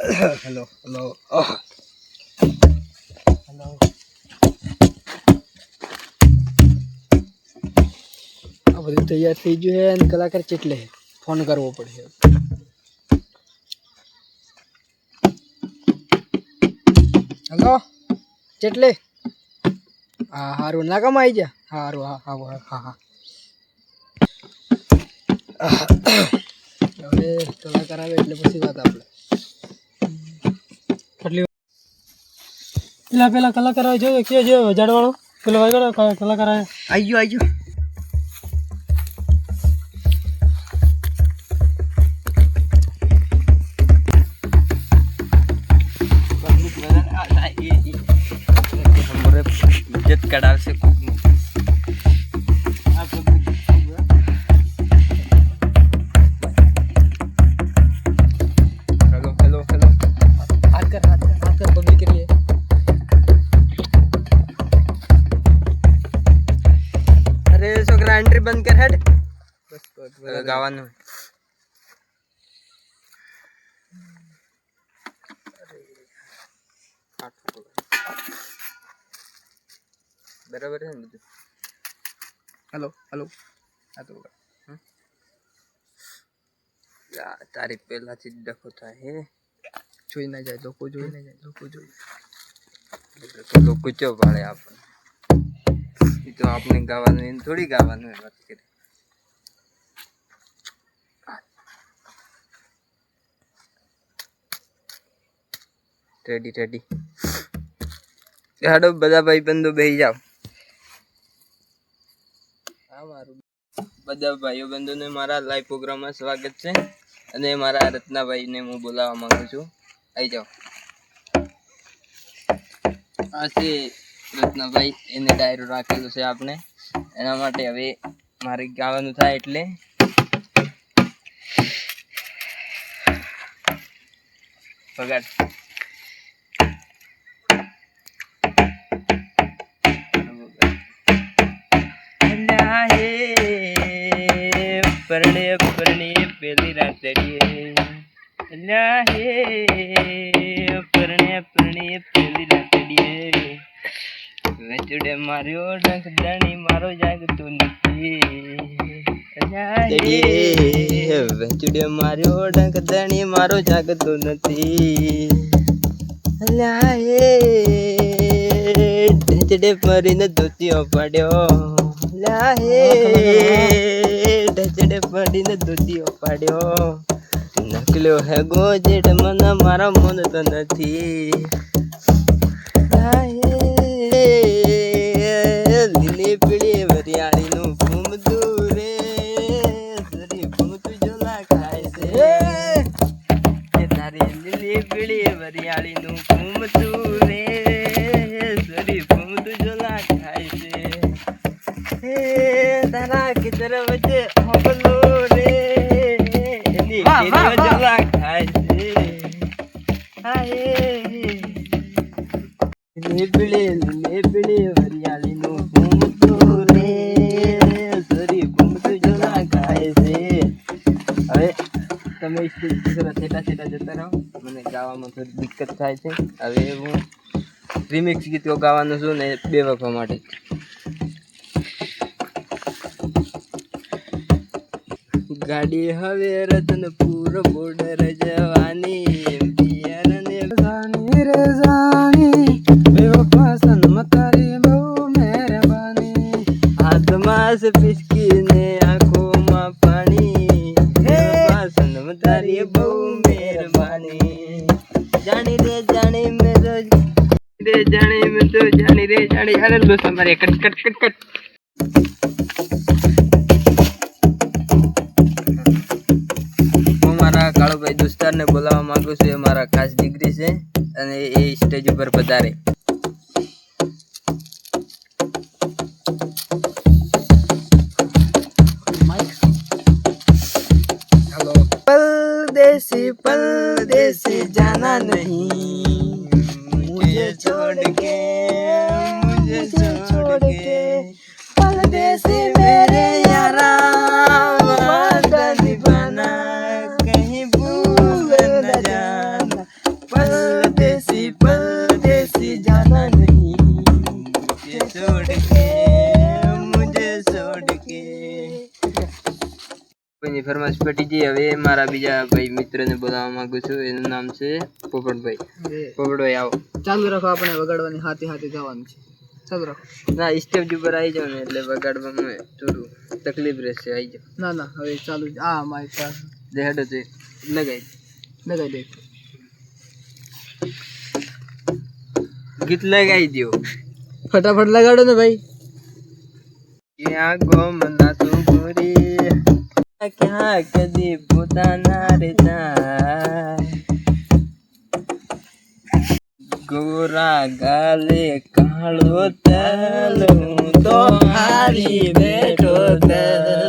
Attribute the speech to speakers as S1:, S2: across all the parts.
S1: Hello Oh. Hello. આ બધું તૈયાર થઈ ગયું છે અને કલાકાર ચેટલે ફોન કરવો પડશે. હલો ચેટલે હા સારું નાકામાં આવી જા. સારું હા હા હા હા હા. હવે કલાકાર આવે એટલે પછી વાત આપણે પેલા પેલા કલાકાર આવે જોઈએ કે જે જડવાળો? પેલો વાગ્યો કલાકાર આવે
S2: આવ્યો ગયો. એન્ટ્રી બંધ કર હેડ. ગાવાનું. બરાબર છે ને બધું?
S1: Hello hello.
S2: આ તો તારી પહેલાથી જ ડખો થાય હે.
S1: જોઈ ના જાય લોકો જોઈ ના જાય લોકો જોઈ.
S2: તો લોકો ચો પાડે આપણને? એ તો આપણે ગાવાનું એને થોડી ગાવાનું વાત કરી. રેડી રેડી હાડો બધા ભાઈ બંધો બેસી જાઓ. હા મારું બધા ભાઈઓ બંધોને મારા લાઈવ પ્રોગ્રામમાં સ્વાગત છે અને મારા રત્નાભાઈને હું બોલાવવા માંગુ છું. આવી જાઓ. આ છે રત્નાભાઈ, એને ડાયરો રાખેલો છે આપણે એના માટે હવે મારે ગાવાનું થાય એટલે પગાર. પરણે પરણે પેલી રાતડીએ અલ્યા માર્યો ડંખ દાણી મારો જાગતો નથી. વચડે માર્યો ડંખ દાણી મારો જાગતો નથી. ઢચડે ફરીને ધોતીઓ પાડ્યો. અલ્યા હે ઢચડે ફરીને ધોતીઓ પાડ્યો. નકલ્યો હે ગોજેડ મને મારા મન તો નથી. ઘૂમતું રે સરી ઘૂમતું જોલા ખાય છે. હે તારા વચ્ચે હોબલો રે એની કેરીઓ જોલા ખાય છે. હાય લીબડી લીબડી સ્ટેજ પર છેટા છેટા જતા રહો. મને ગાવામાં થોડી દિક્કત થાય છે. હવે હું રિમિક્સ ગીતો ગાવાનું છું ને બે વખવા માટે. ગાડી હવે રતનપુર બોર્ડર જવાની પિયરને
S1: જાણી રે તારી બહુ મહેરબાની.
S2: જાણી રે જાણી મેં તો રે જાણી મેં તો જાણી રે જાણી. અરે લો તમારે કટ કટ કટ કટ. હું મારા કાળુભાઈ દોસ્તારને બોલાવવા માંગુ છું. એ મારા ખાસ દીકરી છે અને એ સ્ટેજ ઉપર પધારે. परदेसी से जाना नहीं। मुझे छोड़ के, मुझे छोड़ के परदेसी मेरे यारा वादा कहीं भूल न जाना ભટીજી હવે મારા બીજા ભાઈ મિત્રને બોલાવવા માંગુ છું. એનું નામ છે પોપટભાઈ. પોપટભાઈ આવો.
S1: ચાલુ રાખો આપણે વગાડવાની હાથે હાથે જવાનું છે. ચાલુ રાખો.
S2: ના સ્ટેજ ઉપર આવી જાવ ને એટલે વગાડવામાં થોડું તકલીફ રહેશે આવી જાવ
S1: ના ના હવે ચાલુ. આ માઇક
S2: જે હેડો છે લગાઈ
S1: લગાવી દે.
S2: ગીત લગાઈ દો
S1: ફટાફટ લગાડો ને ભાઈ.
S2: ક્યાં ગોમના ક્યાં કદી પોતાના રહેતા ગોરા ગાલે કાળો તલ હું તો હારી બેઠો તલ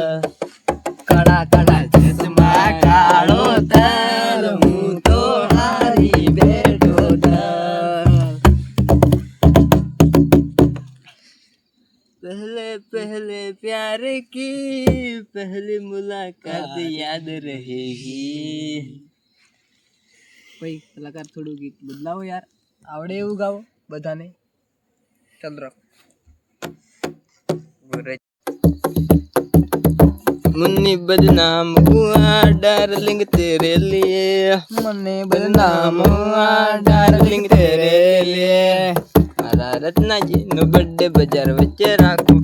S2: पहले पहले प्यार की पहली मुलाकात याद रहेगी
S1: ભાઈ કલાકાર થોડું ગીત બદલાવો યાર આવડે એવું ગાવો બધાને ચાલુ રાખો
S2: मुन्नी बदनाम हुआ डार्लिंग तेरे लिए
S1: મને
S2: बदनाम हुआ डार्लिंग तेरे लिए મારા રત્નાજી નો બર્થડે બજાર વચ્ચે રાખું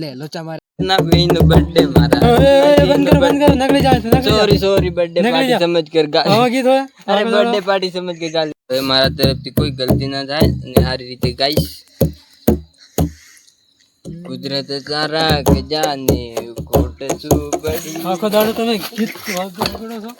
S1: લે લોચા મારે.
S2: ના બેન નો બર્થડે મારા
S1: નકળી જાય
S2: સોરી સોરી બર્થડે પાર્ટી સમજ કર ગાલી
S1: ગીત હોય?
S2: અરે બર્થડે પાર્ટી સમજ કે ગાલી હવે મારા તરફથી કોઈ ગલતી ના થાય અને સારી રીતે ગાઈશ. કુદરત તારા કે જાને ખોટ શું પડી
S1: આખો દાડો તમે ગીત વગાડો છો?